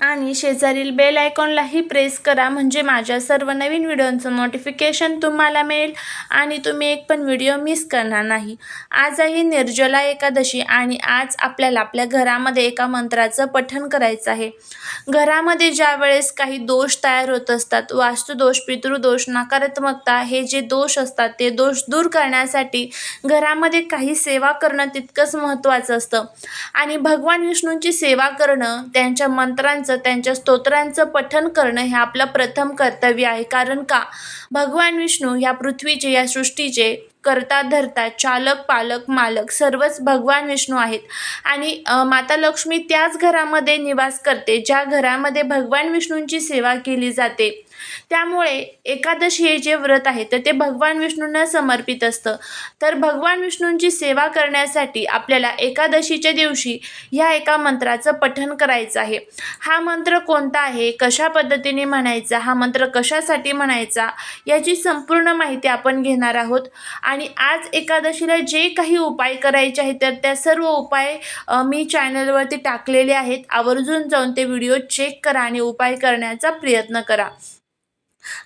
आणि शेजारील bell आयकॉनलाही press करा. म्हणजे माझ्या सर्व नवीन व्हिडिओंचं नोटिफिकेशन तुम्हाला मिळेल आणि तुम्ही एक पण व्हिडिओ मिस करणार नाही. आज आहे निर्जला एकादशी आणि आज आपल्याला आपल्या घरामध्ये एका मंत्राचं पठण करायचं आहे. घरामध्ये ज्या वेळेस काही दोष तयार होत असतात वास्तुदोष पितृदोष नकारात्मकता हे जे दोष असतात ते दोष दूर करण्यासाठी घरामध्ये काही सेवा करणं तितकंच महत्त्वाचं असतं. आणि भगवान विष्णूंची सेवा करणं त्यांच्या मंत्रां मंत्रांचं त्यांच्या स्तोत्रांचं पठन करणं हे आपलं प्रथम कर्तव्य आहे. कारण का? भगवान विष्णू या पृथ्वीचे या सृष्टीचे करता धरता चालक पालक मालक सर्वच भगवान विष्णू आहेत. आणि माता लक्ष्मी त्याच घरामध्ये निवास करते ज्या घरामध्ये भगवान विष्णूंची सेवा केली जाते. त्यामुळे एकादशी हे जे व्रत आहे तर ते भगवान विष्णूंना समर्पित असतं. तर भगवान विष्णूंची सेवा करण्यासाठी आपल्याला एकादशीच्या दिवशी ह्या एका मंत्राचं पठण करायचं आहे. हा मंत्र कोणता आहे? कशा पद्धतीने म्हणायचा? हा मंत्र कशासाठी म्हणायचा? याची संपूर्ण माहिती आपण घेणार आहोत. आणि आज एकादशीला जे काही उपाय करायचे आहेत तर त्या सर्व उपाय मी चॅनलवरती टाकलेले आहेत. आवर्जून जाऊन ते व्हिडिओ चेक करा आणि उपाय करण्याचा प्रयत्न करा.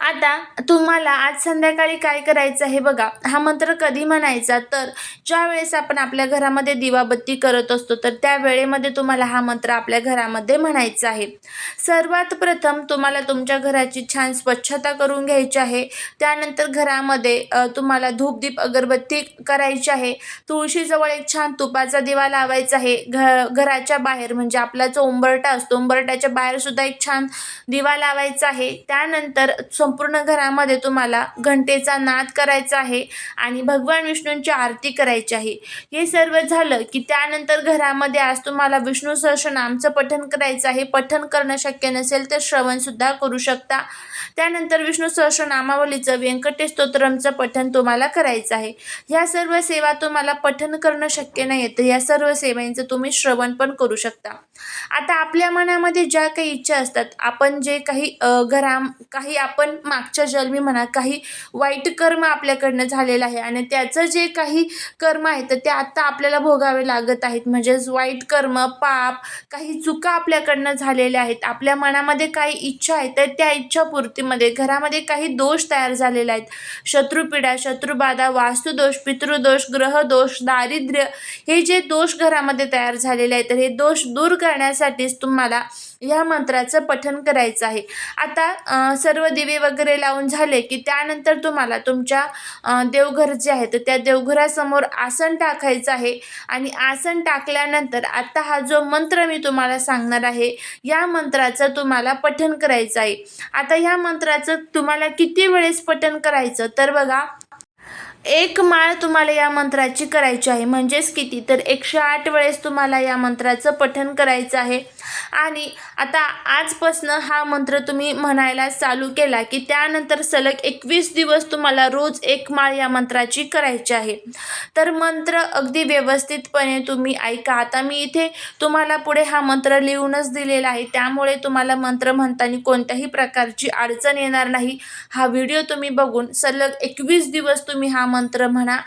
आता तुम्हाला आज संध्याकाळी काय करायचं आहे बघा. हा मंत्र कधी म्हणायचा? तर ज्या वेळेस आपण आपल्या घरामध्ये दिवाबत्ती करत असतो तर त्या वेळेमध्ये तुम्हाला हा मंत्र आपल्या घरामध्ये म्हणायचा आहे. सर्वात प्रथम तुम्हाला तुमच्या घराची छान स्वच्छता करून घ्यायची आहे. त्यानंतर घरामध्ये तुम्हाला धूपदीप अगरबत्ती करायची आहे. तुळशीजवळ एक छान तुपाचा दिवा लावायचा आहे. घ घराच्या बाहेर म्हणजे आपला जो उंबरटा असतो उंबरट्याच्या बाहेरसुद्धा एक छान दिवा लावायचा आहे. त्यानंतर संपूर्ण घरामध्ये तुम्हाला घंटेचा नाद करायचा आहे आणि भगवान विष्णूंची आरती करायची आहे. हे सर्व झालं की त्यानंतर घरामध्ये आज तुम्हाला विष्णू सहस्रनामचं पठण करायचं आहे. पठण करणं शक्य नसेल तर श्रवणसुद्धा करू शकता. त्यानंतर विष्णू सहस्रनामावलीचं व्यंकटेश स्तोत्रमचं पठण तुम्हाला करायचं आहे. ह्या सर्व सेवा तुम्हाला पठण करणं शक्य नाही येतं तर या सर्व सेवांचं तुम्ही श्रवण पण करू शकता. आता आपल्या मनामध्ये ज्या काही इच्छा असतात आपण जे काही घरा काही आपण मागच्या जन्मी म्हणा काही वाईट कर्म आपल्याकडनं झालेलं आहे आणि त्याचं जे काही कर्म आहे तर ते आत्ता आपल्याला भोगावे लागत आहेत. म्हणजेच वाईट कर्म पाप काही चुका आपल्याकडनं झालेल्या आहेत. आपल्या मनामध्ये काही इच्छा आहेत तर त्या इच्छापूर्तीमध्ये घरामध्ये काही दोष तयार झालेले आहेत. शत्रुपीडा शत्रुबाधा वास्तुदोष पितृदोष ग्रहदोष दारिद्र्य हे जे दोष घरामध्ये तयार झालेले आहेत तर हे दोष दूर करण्यासाठीच तुम्हाला ह्या मंत्राचं पठण करायचं आहे. आता सर्व दिवे वगैरे लावून झाले की त्यानंतर तुम्हाला तुमच्या देवघर जे आहे तर त्या देवघरासमोर आसन टाकायचं आहे. आणि आसन टाकल्यानंतर आता हा जो मंत्र मी तुम्हाला सांगणार आहे या मंत्राचं तुम्हाला पठण करायचं आहे. आता ह्या मंत्राचं तुम्हाला किती वेळेस पठण करायचं? तर बघा एक माळ तुम्हाला या मंत्राची करायची आहे. म्हणजेच किती? तर एकशे आठ वेळेस तुम्हाला या मंत्राचं पठण करायचं आहे. आणि आता आजपासनं हा मंत्र तुम्ही म्हणायला चालू केला की त्यानंतर सलग एकवीस दिवस तुम्हाला रोज एक माळ या मंत्राची करायची आहे. तर मंत्र अगदी व्यवस्थितपणे तुम्ही ऐका. आता मी इथे तुम्हाला पुढे हा मंत्र लिहूनच दिलेला आहे. त्यामुळे तुम्हाला मंत्र म्हणताना कोणत्याही प्रकारची अडचण येणार नाही. हा व्हिडिओ तुम्ही बघून सलग एकवीस दिवस तुम्ही हा मंत्र म्हणा.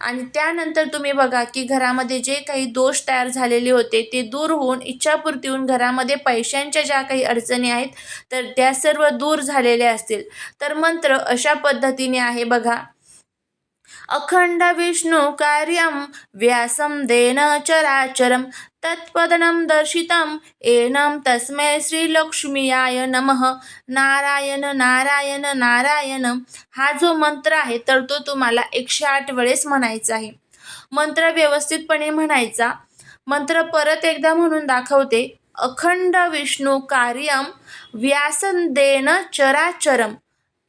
आणि त्यानंतर तुम्ही बघा की घरामध्ये जे काही दोष तयार झालेले होते ते दूर होऊन इच्छापूर्ती होऊन घरामध्ये पैशांच्या ज्या काही अडचणी आहेत तर त्या सर्व दूर झालेल्या असतील. तर मंत्र अशा पद्धतीने आहे बघा. अखंड विष्णु कार्यं देन चराचरं तत्पदनं दर्शितं एनं तस्मै श्रीलक्ष्मीयाय नमः. नारायण नारायण नारायण. हा जो मंत्र आहे तर तो तुम्हाला एकशे आठ वेळेस म्हणायचा आहे. मंत्र व्यवस्थितपणे म्हणायचा. मंत्र परत एकदा म्हणून दाखवते. अखंड विष्णू कार्यं व्यासंदेन चराचरम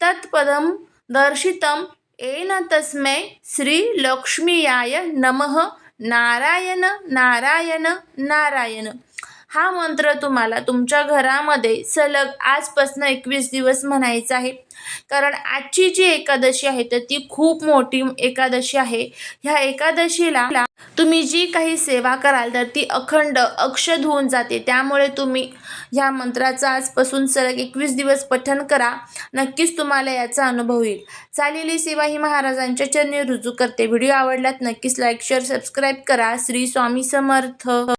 तत्पदं दर्शितं येन तस्मै श्रीलक्ष्मीयाय नमः. नारायण नारायण नारायण. हा मंत्र तुम्हाला तुमच्या घरामध्ये सलग आजपासून एकवीस दिवस म्हणायचा आहे. कारण आजची जी एकादशी आहे तर ती खूप मोठी एकादशी आहे. ह्या एकादशीला तुम्ही जी काही सेवा कराल तर ती अखंड अक्षद होऊन जाते. त्यामुळे तुम्ही ह्या मंत्राचं आजपासून सलग एकवीस दिवस पठण करा. नक्कीच तुम्हाला याचा अनुभव येईल. चालेली सेवा ही महाराजांच्या चरणी रुजू करते. व्हिडिओ आवडल्यात नक्कीच लाईक शेअर सबस्क्राईब करा. श्री स्वामी समर्थ.